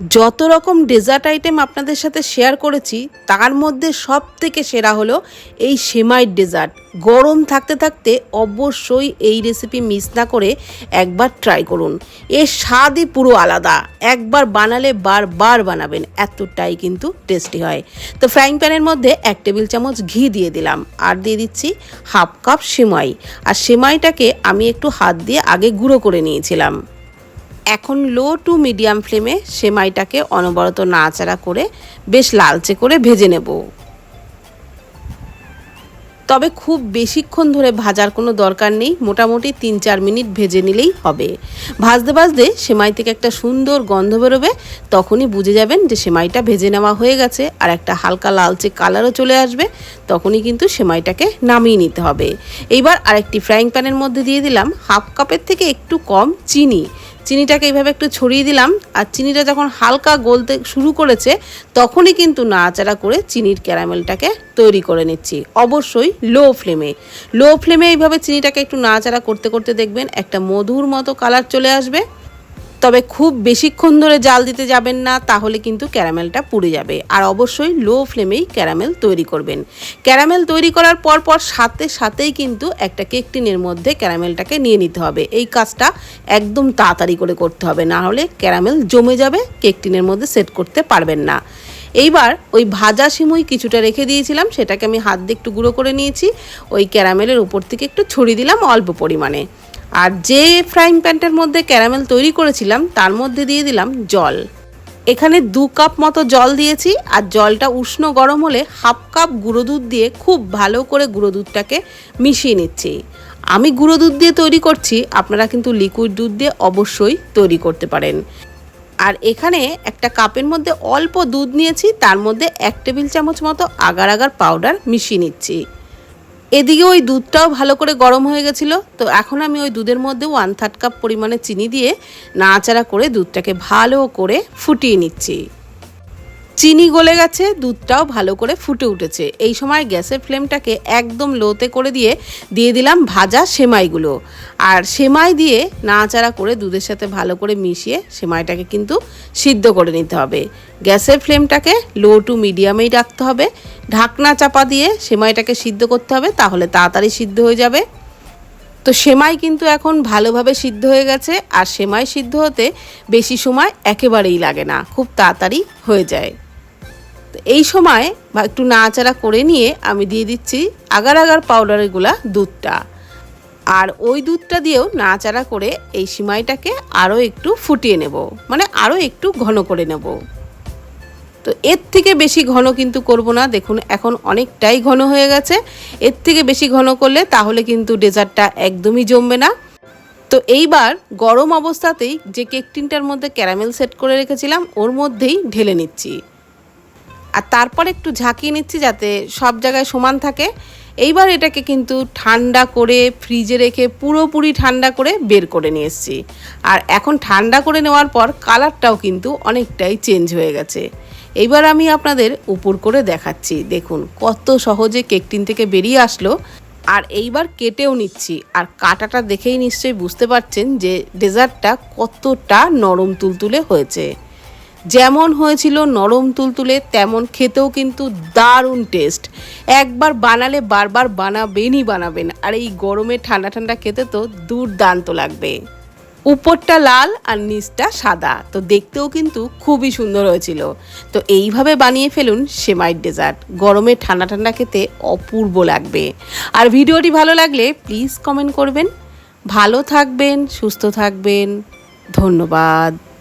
যত রকম dessert item আপনাদের সাথে শেয়ার করেছি, তার মধ্যে সব থেকে সেরা হলো এই সেমাই ডেজার্ট গরম থাকতে থাকতে অবশ্যই এই রেসিপি মিস না করে একবার ট্রাই করুন। এর স্বাদই পুরো আলাদা। একবার বানালে বারবার বানাবেন, এতটাই কিন্তু টেস্টি হয়। তো ফ্রাইং প্যানের মধ্যে এক টেবিল চামচ ঘি দিয়ে দিলাম, আর দিয়ে দিচ্ছি হাফ কাপ সেমাই। আর সেমাইটাকে আমি একটু হাত দিয়ে আগে গুঁড়ো করে নিয়েছিলাম। এখন লো টু মিডিয়াম ফ্লেমে সেমাইটাকে অনবরত নাড়াচাড়া করে বেশ লালচে করে ভেজে নেব। তবে খুব বেশিক্ষণ ধরে ভাজার কোনো দরকার নেই, মোটামুটি তিন চার মিনিট ভেজে নিলেই হবে। ভাজতে ভাজতে সেমাই থেকে একটা সুন্দর গন্ধ বেরোবে, তখনই বুঝে যাবেন যে সেমাইটা ভেজে নেওয়া হয়ে গেছে আর একটা হালকা লালচে কালারও চলে আসবে, তখনই কিন্তু সেমাইটাকে নামিয়ে নিতে হবে। এইবার আরেকটি ফ্রাইং প্যানের মধ্যে দিয়ে দিলাম হাফ কাপের থেকে একটু কম চিনি। চিনিটাকে এইভাবে একটু ছড়িয়ে দিলাম, আর চিনিটা যখন হালকা গলতে শুরু করেছে, তখনই কিন্তু নাড়াচাড়া করে চিনির ক্যারামেলটাকে তৈরি করে নিচ্ছি, অবশ্যই লো ফ্লেমে লো ফ্লেমে এইভাবে চিনিটাকে একটু নাড়াচাড়া করতে করতে দেখবেন একটা মধুর মতো কালার চলে আসবে। তবে খুব বেশিক্ষণ ধরে জাল দিতে যাবেন না, তাহলে কিন্তু ক্যারামেলটা পুড়ে যাবে। আর অবশ্যই লো ফ্লেমেই ক্যারামেল তৈরি করবেন। ক্যারামেল তৈরি করার পর পর সাথে সাথেই কিন্তু একটা কেক টিনের মধ্যে ক্যারামেলটাকে নিয়ে নিতে হবে। এই কাজটা একদম তাড়াতাড়ি করে করতে হবে, না হলে ক্যারামেল জমে যাবে কেক টিনের মধ্যে সেট করতে পারবেন না। এইবার ওই ভাজা সিমুই কিছুটা রেখে দিয়েছিলাম, সেটাকে আমি হাত দিয়ে একটু গুঁড়ো করে নিয়েছি। ওই ক্যারামেলের উপর থেকে একটু ছড়িয়ে দিলাম অল্প পরিমাণে। আর যে ফ্রাইং প্যানটার মধ্যে ক্যারামেল তৈরি করেছিলাম, তার মধ্যে দিয়ে দিলাম জল। এখানে দু কাপ মতো জল দিয়েছি, আর জলটা উষ্ণ গরম হলে হাফ কাপ গুঁড়ো দুধ দিয়ে খুব ভালো করে গুঁড়ো দুধটাকে মিশিয়ে নিচ্ছি। আমি গুঁড়ো দুধ দিয়ে তৈরি করছি, আপনারা কিন্তু লিকুইড দুধ দিয়ে অবশ্যই তৈরি করতে পারেন। আর এখানে একটা কাপের মধ্যে অল্প দুধ নিয়েছি, তার মধ্যে এক টেবিল চামচ মতো আগার আগার পাউডার মিশিয়ে নিচ্ছি। এদিকে ওই দুধটাও ভালো করে গরম হয়ে গেছিল। তো এখন আমি ওই দুধের মধ্যে ওয়ান থার্ড কাপ পরিমাণে চিনি দিয়ে নাড়াচাড়া করে দুধটাকে ভালো করে ফুটিয়ে নিচ্ছি। চিনি গলে গেছে, দুধটাও ভালো করে ফুটে উঠেছে। এই সময় গ্যাসের ফ্লেমটাকে একদম লোতে করে দিয়ে দিয়ে দিলাম ভাজা সেমাইগুলো। আর সেমাই দিয়ে নাড়াচাড়া করে দুধের সাথে ভালো করে মিশিয়ে সেমাইটাকে কিন্তু সিদ্ধ করে নিতে হবে। গ্যাসের ফ্লেমটাকে লো টু মিডিয়ামেই রাখতে হবে। ঢাকনা চাপা দিয়ে সেমাইটাকে সিদ্ধ করতে হবে, তাহলে তাড়াতাড়ি সিদ্ধ হয়ে যাবে। তো সেমাই কিন্তু এখন ভালোভাবে সিদ্ধ হয়ে গেছে, আর সেমাই সিদ্ধ হতে বেশি সময় একেবারেই লাগে না, খুব তাড়াতাড়ি হয়ে যায়। তো এই সময় বা একটু নাড়াচাড়া করে নিয়ে আমি দিয়ে দিচ্ছি আগার আগার পাউডারগুলা দুধটা। আর ওই দুধটা দিয়েও নাড়াচাড়া করে এই সিমাইটাকে আরও একটু ফুটিয়ে নেব। মানে আরও একটু ঘন করে নেব। তো এর থেকে বেশি ঘন কিন্তু করব না। দেখুন, এখন অনেকটাই ঘন হয়ে গেছে। এর থেকে বেশি ঘন করলে তাহলে কিন্তু ডেজার্টটা একদমই জমবে না। তো এইবার গরম অবস্থাতেই যে কেক টিনটার মধ্যে ক্যারামেল সেট করে রেখেছিলাম, ওর মধ্যেই ঢেলে নিচ্ছি। আর তারপর একটু ঝাঁকিয়ে নিচ্ছি যাতে সব জায়গায় সমান থাকে। এইবার এটাকে কিন্তু ঠান্ডা করে ফ্রিজে রেখে পুরোপুরি ঠান্ডা করে বের করে নিয়ে এসেছি। আর এখন ঠান্ডা করে নেওয়ার পর কালারটাও কিন্তু অনেকটাই চেঞ্জ হয়ে গেছে। এইবার আমি আপনাদের উপর করে দেখাচ্ছি। দেখুন, কত সহজে কেক টিন থেকে বেরিয়ে আসলো। আর এইবার কেটেও নিচ্ছি। আর কাটাটা দেখেই নিশ্চয়ই বুঝতে পারছেন যে ডেজার্টটা কতটা নরম তুলতুলে হয়েছে। যেমন হয়েছিল নরম তুলতুলে, তেমন খেতেও কিন্তু দারুণ টেস্ট একবার বানালে বারবার বানাবেনই বানাবেন, আর এই গরমে ঠান্ডা ঠান্ডা খেতে তো দুর্দান্ত লাগবে। উপরটা লাল আর নিচটা সাদা, তো দেখতেও কিন্তু খুবই সুন্দর হয়েছিল। তো এইভাবে বানিয়ে ফেলুন সেমাই ডেজার্ট গরমে ঠান্ডা ঠান্ডা খেতে অপূর্ব লাগবে। আর ভিডিওটি ভালো লাগলে প্লিজ কমেন্ট করবেন। ভালো থাকবেন, সুস্থ থাকবেন। ধন্যবাদ।